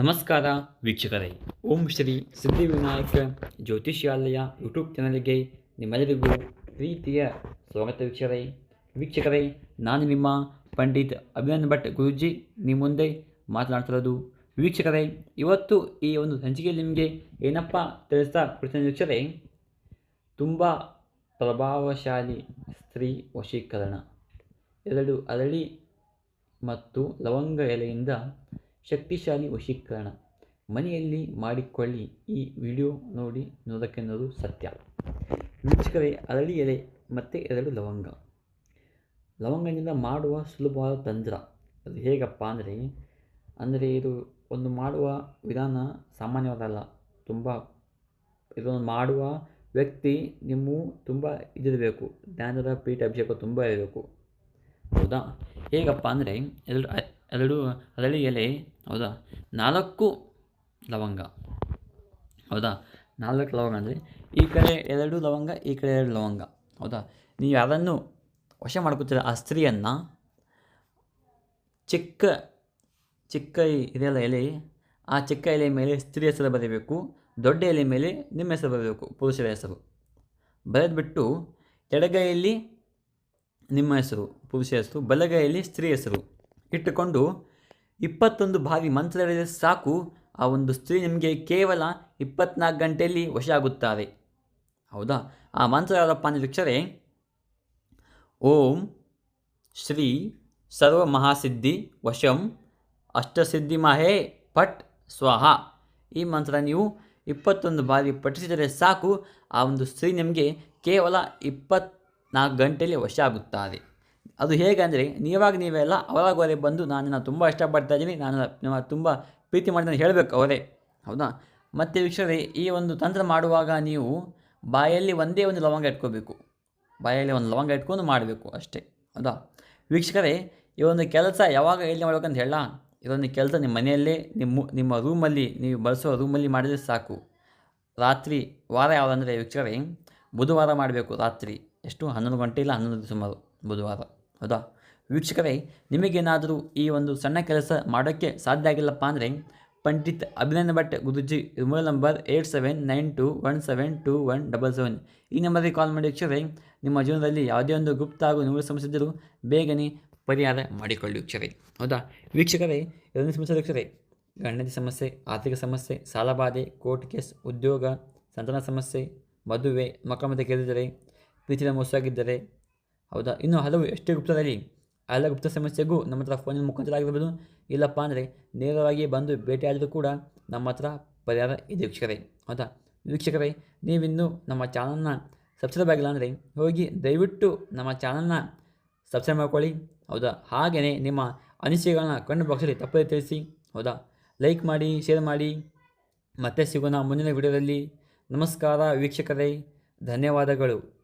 ನಮಸ್ಕಾರ ವೀಕ್ಷಕರೇ. ಓಂ ಶ್ರೀ ಸಿದ್ಧಿವಿನಾಯಕ ಜ್ಯೋತಿಷ್ಯಾಲಯ ಯೂಟ್ಯೂಬ್ ಚಾನಲ್ಗೆ ನಿಮ್ಮೆಲ್ಲರಿಗೂ ಪ್ರೀತಿಯ ಸ್ವಾಗತ ವೀಕ್ಷಕರೇ. ವೀಕ್ಷಕರೇ, ನಾನು ನಿಮ್ಮ ಪಂಡಿತ್ ಅಭಿನಂದ್ ಭಟ್ ಗುರುಜಿ. ನಿಮ್ಮ ಮುಂದೆ ಮಾತನಾಡ್ತಿರೋದು ವೀಕ್ಷಕರೇ, ಇವತ್ತು ಈ ಒಂದು ಸಂಚಿಕೆಯಲ್ಲಿ ನಿಮಗೆ ಏನಪ್ಪ ತಿಳಿಸ್ತಾ ಕೊಡ್ತೀನಿ ವೀಕ್ಷಕರೇ. ತುಂಬ ಪ್ರಭಾವಶಾಲಿ ಸ್ತ್ರೀ ವಶೀಕರಣ. ಎರಡು ಅರಳಿ ಮತ್ತು ಲವಂಗ ಎಲೆಯಿಂದ ಶಕ್ತಿಶಾಲಿ ವಶೀಕರಣ. ಮನೆಯಲ್ಲಿ ಮಾಡಿಕೊಳ್ಳಿ ಈ ವಿಡಿಯೋ ನೋಡಿ ನೋಡೋಕ್ಕೆನ್ನೋದು ಸತ್ಯ. ವೀಕ್ಷಕರೇ, ಅರಳಿ ಎಲೆ, ಮತ್ತು ಎರಡು ಲವಂಗ. ಲವಂಗದಿಂದ ಮಾಡುವ ಸುಲಭವಾದ ತಂತ್ರ. ಅದು ಹೇಗಪ್ಪ ಅಂದರೆ ಅಂದರೆ ಇದು ಒಂದು ಮಾಡುವ ವಿಧಾನ ಸಾಮಾನ್ಯವಾದಲ್ಲ. ತುಂಬ ಇದನ್ನು ಮಾಡುವ ವ್ಯಕ್ತಿ ನಿಮ್ಮ ತುಂಬ ಇದಿರಬೇಕು. ಜ್ಞಾನದ ಪೀಠ ಅಭಿಷೇಕ ತುಂಬ ಇರಬೇಕು. ಹೌದಾ? ಹೇಗಪ್ಪ ಅಂದರೆ, ಎರಡು ಎರಡು ಅದರಲ್ಲಿ ಎಲೆ, ಹೌದಾ? ನಾಲ್ಕು ಲವಂಗ. ಹೌದಾ? ನಾಲ್ಕು ಲವಂಗ ಅಂದರೆ ಈ ಕಡೆ ಎರಡು ಲವಂಗ, ಈ ಕಡೆ ಎರಡು ಲವಂಗ. ಹೌದಾ? ನೀವು ಯಾರನ್ನು ವಶ ಮಾಡ್ಕೋತೀರ ಆ ಸ್ತ್ರೀಯನ್ನು, ಚಿಕ್ಕ ಚಿಕ್ಕ ಇದೆಲ್ಲ ಎಲೆ, ಆ ಚಿಕ್ಕ ಎಲೆ ಮೇಲೆ ಸ್ತ್ರೀ ಹೆಸರು ಬರೀಬೇಕು, ದೊಡ್ಡ ಎಲೆ ಮೇಲೆ ನಿಮ್ಮ ಹೆಸರು ಬರಬೇಕು, ಪುರುಷರ ಹೆಸರು. ಬರೆದ್ಬಿಟ್ಟು ಎಡಗೈಯಲ್ಲಿ ನಿಮ್ಮ ಹೆಸರು ಪುರುಷ ಹೆಸರು, ಬಲಗೈಯಲ್ಲಿ ಸ್ತ್ರೀ ಹೆಸರು. ಇಟ್ಟುಕೊಂಡು ಇಪ್ಪತ್ತೊಂದು ಬಾರಿ ಮಂತ್ರ ಹೇಳಿದರೆ ಸಾಕು, ಆ ಒಂದು ಸ್ತ್ರೀ ನಿಮಗೆ ಕೇವಲ ಇಪ್ಪತ್ನಾಲ್ಕು ಗಂಟೆಯಲ್ಲಿ ವಶ ಆಗುತ್ತಾರೆ ಹೌದಾ? ಆ ಮಂತ್ರ ಯಾವ್ದಪ್ಪ ಓಂ ಶ್ರೀ ಸರ್ವ ಮಹಾಸಿದ್ಧಿ ವಶಂ ಅಷ್ಟಸಿದ್ಧಿ ಮಹೇ ಪಟ್ ಸ್ವಾಹ. ಈ ಮಂತ್ರ ನೀವು ಇಪ್ಪತ್ತೊಂದು ಬಾರಿ ಪಠಿಸಿದರೆ ಸಾಕು, ಆ ಒಂದು ಸ್ತ್ರೀ ನಿಮಗೆ ಕೇವಲ ಇಪ್ಪತ್ನಾಲ್ಕು ಗಂಟೆಯಲ್ಲಿ ವಶ ಆಗುತ್ತಾರೆ ಅದು ಹೇಗೆಂದರೆ, ನೀವಾಗ ನೀವೆಲ್ಲ ಅವರಾಗೋರೆ ಅವರೇ ಬಂದು ನಾನು ತುಂಬ ಇಷ್ಟಪಡ್ತಾ ಇದ್ದೀನಿ, ನಾನು ತುಂಬ ಪ್ರೀತಿ ಮಾಡ್ತೀನಿ ಹೇಳಬೇಕು ಅವರೇ. ಹೌದಾ? ಮತ್ತು ವೀಕ್ಷಕರೇ, ಈ ಒಂದು ತಂತ್ರ ಮಾಡುವಾಗ ನೀವು ಬಾಯಲ್ಲಿ ಒಂದೇ ಒಂದು ಲವಂಗ ಇಟ್ಕೋಬೇಕು. ಬಾಯಲ್ಲಿ ಒಂದು ಲವಂಗ ಇಟ್ಕೊಂಡು ಮಾಡಬೇಕು ಅಷ್ಟೇ. ಹೌದಾ? ವೀಕ್ಷಕರೇ, ಈ ಒಂದು ಕೆಲಸ ಯಾವಾಗ ಎಲ್ಲಿ ಮಾಡ್ಬೇಕಂತ ಹೇಳ ಇದೊಂದು ಕೆಲಸ ನಿಮ್ಮ ಮನೆಯಲ್ಲೇ, ನಿಮ್ಮ ನಿಮ್ಮ ರೂಮಲ್ಲಿ, ನೀವು ಬಳಸೋ ರೂಮಲ್ಲಿ ಮಾಡಿದರೆ ಸಾಕು. ರಾತ್ರಿ ವಾರ ಯಾವುದಂದರೆ ವೀಕ್ಷಕರೇ, ಬುಧವಾರ ಮಾಡಬೇಕು ರಾತ್ರಿ. ಎಷ್ಟು? ಹನ್ನೊಂದು ಗಂಟೆ ಇಲ್ಲ ಹನ್ನೊಂದು ಸುಮಾರು ಬುಧವಾರ. ಹೌದಾ? ವೀಕ್ಷಕರೇ, ನಿಮಗೇನಾದರೂ ಈ ಒಂದು ಸಣ್ಣ ಕೆಲಸ ಮಾಡೋಕ್ಕೆ ಸಾಧ್ಯ ಆಗಿಲ್ಲಪ್ಪ ಅಂದರೆ Pandit Abhinanda Bhat Guruji mobile number eight seven nine two one seven two one double seven. ಈ ನಂಬರಿಗೆ ಕಾಲ್ ಮಾಡಿ ವೀಕ್ಷಕರೇ, ನಿಮ್ಮ ಜೀವನದಲ್ಲಿ ಯಾವುದೇ ಒಂದು ಗುಪ್ತ ಹಾಗೂ ನಿಮಗೆ ಸಮಸ್ಯೆ ಇದ್ದರೂ ಬೇಗನೆ ಪರಿಹಾರ ಮಾಡಿಕೊಳ್ಳಿ ವೀಕ್ಷಕರೇ. ಹೌದಾ? ವೀಕ್ಷಕರೇ ಎರಡನೇ ಸಮಸ್ಯೆ ವೀಕ್ಷಕರೇ. ಗಂಡನ ಸಮಸ್ಯೆ, ಆರ್ಥಿಕ ಸಮಸ್ಯೆ ಸಾಲಬಾಧೆ ಕೋರ್ಟ್ ಕೇಸ್, ಉದ್ಯೋಗ, ಸಂತಾನ ಸಮಸ್ಯೆ, ಮದುವೆ ಮಕ್ಕಳ ಮಧ್ಯೆ ಕೇಳಿದರೆ ಪ್ರೀತಿಯ ಮೋಸವಾಗಿದ್ದರೆ ಹೌದಾ? ಇನ್ನು ಹಲವು ಎಷ್ಟೇ ಗುಪ್ತದಲ್ಲಿ ಎಲ್ಲ ಗುಪ್ತ ಸಮಸ್ಯೆಗೂ ನಮ್ಮ ಹತ್ರ ಫೋನಿನ ಮುಖಾಂತರ ಆಗಿರ್ಬೋದು. ಇಲ್ಲಪ್ಪ ಅಂದರೆ ನೇರವಾಗಿ ಬಂದು ಭೇಟಿಯಾದರೂ ಕೂಡ ನಮ್ಮ ಹತ್ರ ಪರಿಹಾರ ಇದೆ ವೀಕ್ಷಕರೇ. ಹೌದಾ? ವೀಕ್ಷಕರೇ, ನೀವಿನ್ನೂ ನಮ್ಮ ಚಾನಲ್ನ ಸಬ್ಸ್ಕ್ರೈಬ್ ಆಗಿಲ್ಲ ಅಂದರೆ ಹೋಗಿ ದಯವಿಟ್ಟು ನಮ್ಮ ಚಾನಲ್ನ ಸಬ್ಸ್ಕ್ರೈಬ್ ಮಾಡ್ಕೊಳ್ಳಿ. ಹೌದಾ? ಹಾಗೆಯೇ ನಿಮ್ಮ ಅನಿಸಿಕೆಗಳನ್ನ ಕಣ್ಣು ಬಾಕ್ಸಲ್ಲಿ ತಪ್ಪದೇ ತಿಳಿಸಿ. ಹೌದಾ? ಲೈಕ್ ಮಾಡಿ ಶೇರ್ ಮಾಡಿ. ಮತ್ತೆ ಸಿಗೋಣ ಮುಂದಿನ ವಿಡಿಯೋದಲ್ಲಿ ನಮಸ್ಕಾರ ವೀಕ್ಷಕರೇ. ಧನ್ಯವಾದಗಳು.